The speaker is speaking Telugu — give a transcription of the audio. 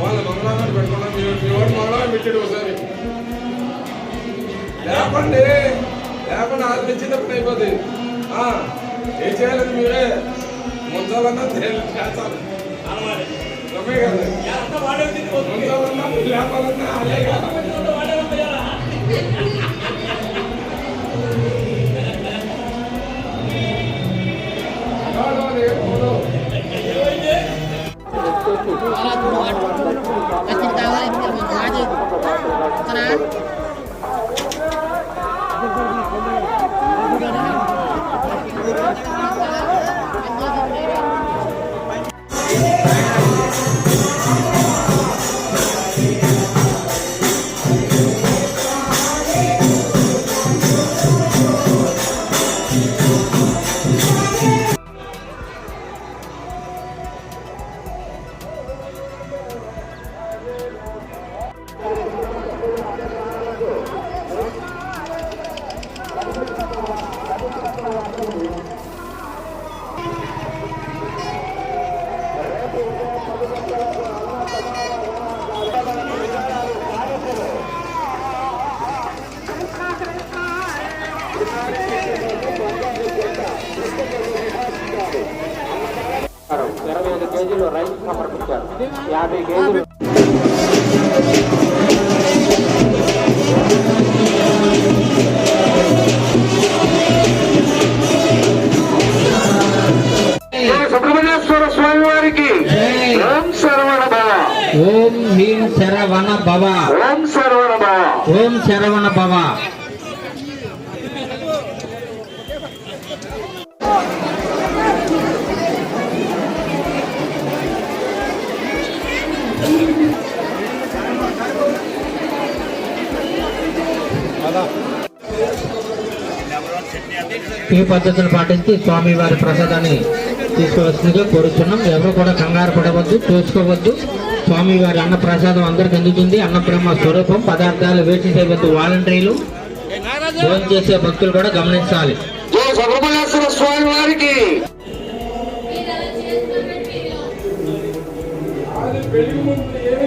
వాళ్ళ మంగళవారం పెట్టుకున్నాం. మీ మీ వాడు మంగళవారం పెట్టాడు ఒకసారి. లేపండి. లేకుండా ఆలోచించినప్పుడు అయిపోతుంది ఆ, ఏం చేయాలి మీరే ముంచాలన్నా చేస్తాను ముంచాలన్నా లేపాలన్నా అదే కదా. కాదు, yaptıran ఇరవై ఐదు కేజీలు రైస్ సమర్పించారు. యాభై కేజీలు సుబ్రహ్మణ్యేశ్వర స్వామి వారికి ఓం శరవణ భవ. ఓం హ్రీం శరవణ భవ. ఓం శరవణ భవ. ఓం శరవణ భవ. ఈ పద్ధతులు పాటించి స్వామి వారి ప్రసాదాన్ని తీసుకోవాల్సిందిగా కోరుతున్నాం. ఎవరు కూడా కంగారు పడవద్దు చూసుకోవద్దు స్వామి వారి అన్న ప్రసాదం అందరికి అందుతుంది. అన్న బ్రహ్మ స్వరూపం పదార్థాలు వేచి చేయవద్దు వాలంటీర్లు. భోజనం చేసే భక్తులు కూడా గమనించాలి. స్వామి వారికి. ముందు ఏమీ